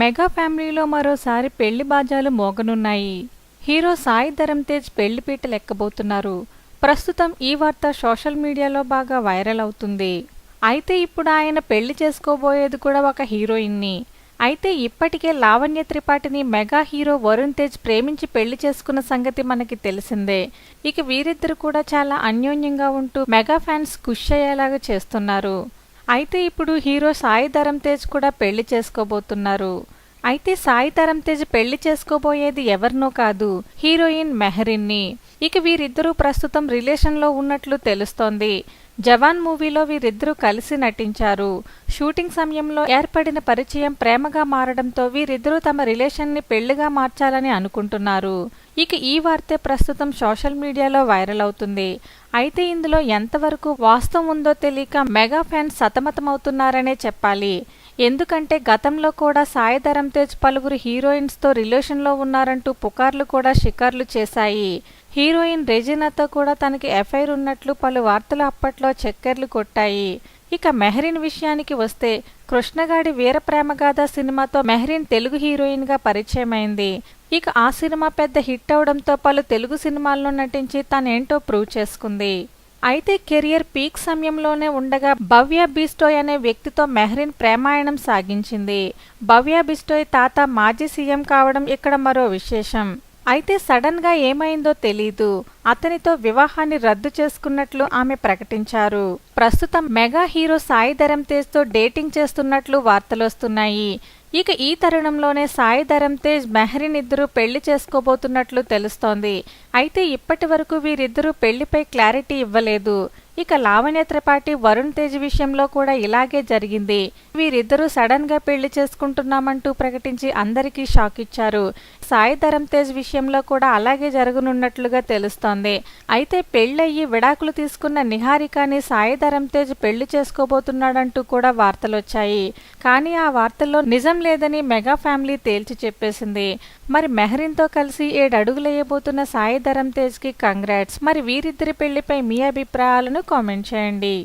Mega ఫ్యామిలీలో మరోసారి పెళ్ళి బాజాలు మోగనున్నాయి. హీరో సాయి ధరమ్ తేజ్ పెళ్ళిపీట లెక్కబోతున్నారు. ప్రస్తుతం ఈ వార్త సోషల్ మీడియాలో బాగా వైరల్ అవుతుంది. అయితే ఇప్పుడు ఆయన పెళ్ళి చేసుకోబోయేది కూడా ఒక హీరోయిన్ని. అయితే ఇప్పటికే లావణ్య త్రిపాఠిని మెగా హీరో వరుణ్ తేజ్ ప్రేమించి పెళ్ళి చేసుకున్న సంగతి మనకి తెలిసిందే. ఇక వీరిద్దరు కూడా చాలా అన్యోన్యంగా ఉంటూ మెగా ఫ్యాన్స్ కుష్ అయ్యేలాగా చేస్తున్నారు. అయితే ఇప్పుడు హీరో సాయి ధరమ్ తేజ్ కూడా పెళ్ళి చేసుకోబోతున్నారు. అయితే సాయి ధరమ్ తేజ్ పెళ్ళి చేసుకోబోయేది ఎవరినో కాదు హీరోయిన్ మెహరిన్ని. ఇక వీరిద్దరూ ప్రస్తుతం రిలేషన్లో ఉన్నట్లు తెలుస్తోంది. జవాన్ మూవీలో వీరిద్దరూ కలిసి నటించారు. షూటింగ్ సమయంలో ఏర్పడిన పరిచయం ప్రేమగా మారడంతో వీరిద్దరూ తమ రిలేషన్ని పెళ్ళిగా మార్చాలని అనుకుంటున్నారు. ఇక ఈ వార్తే ప్రస్తుతం సోషల్ మీడియాలో వైరల్ అవుతుంది. అయితే ఇందులో ఎంతవరకు వాస్తవం ఉందో తెలియక మెగా ఫ్యాన్స్ సతమతమవుతున్నారనే చెప్పాలి. ఎందుకంటే గతంలో కూడా సాయి ధరమ్ తేజ్ పలువురు హీరోయిన్స్తో రిలేషన్లో ఉన్నారంటూ పుకార్లు కూడా షికార్లు చేశాయి. హీరోయిన్ రెజినాతో కూడా తనకి ఎఫ్ఐఆర్ ఉన్నట్లు పలు వార్తలు అప్పట్లో చక్కెర్లు కొట్టాయి. ఇక మెహరీన్ విషయానికి వస్తే కృష్ణగాడి వీరప్రేమగాథ సినిమాతో మెహరీన్ తెలుగు హీరోయిన్గా పరిచయమైంది. ఇక ఆ సినిమా పెద్ద హిట్ అవడంతో పలు తెలుగు సినిమాల్లో నటించి తనేంటో ప్రూవ్ చేసుకుంది. అయితే కెరియర్ పీక్ సమయంలోనే ఉండగా భవ్య బిస్టోయ్ అనే వ్యక్తితో మెహరిన్ ప్రేమాయణం సాగించింది. భవ్య బిస్టోయ్ తాత మాజీ సీఎం కావడం ఇక్కడ మరో విశేషం. అయితే సడన్గా ఏమైందో తెలీదు. అతనితో వివాహాన్ని రద్దు చేసుకున్నట్లు ఆమె ప్రకటించారు. ప్రస్తుతం మెగా హీరో సాయి ధరమ్ తేజ్తో డేటింగ్ చేస్తున్నట్లు వార్తలొస్తున్నాయి. ఇక ఈ తరుణంలోనే సాయి ధరమ్ తేజ్ మెహరిన్ ఇద్దరు పెళ్ళి చేసుకోబోతున్నట్లు తెలుస్తోంది. అయితే ఇప్పటి వరకు వీరిద్దరూ పెళ్ళిపై క్లారిటీ ఇవ్వలేదు. ఇక లావణ్య త్రిపాఠి వరుణ్ తేజ్ విషయంలో కూడా ఇలాగే జరిగింది. వీరిద్దరూ సడన్గా పెళ్ళి చేసుకుంటున్నామంటూ ప్రకటించి అందరికీ షాక్ ఇచ్చారు. సాయి ధరమ్ తేజ్ విషయంలో కూడా అలాగే జరగనున్నట్లుగా తెలుస్తోంది. అయితే పెళ్ళయ్యి విడాకులు తీసుకున్న నిహారికాని సాయి ధరమ్ తేజ్ పెళ్ళి చేసుకోబోతున్నాడంటూ కూడా వార్తలొచ్చాయి. కానీ ఆ వార్తల్లో నిజం లేదని మెగా ఫ్యామిలీ తేల్చి చెప్పేసింది. మరి మెహరిన్తో కలిసి ఏడు అడుగులేయబోతున్న సాయి ధరమ్ తేజ్కి కంగ్రాట్స్. మరి వీరిద్దరి పెళ్ళిపై మీ అభిప్రాయాలను కామెంట్ చేయండి.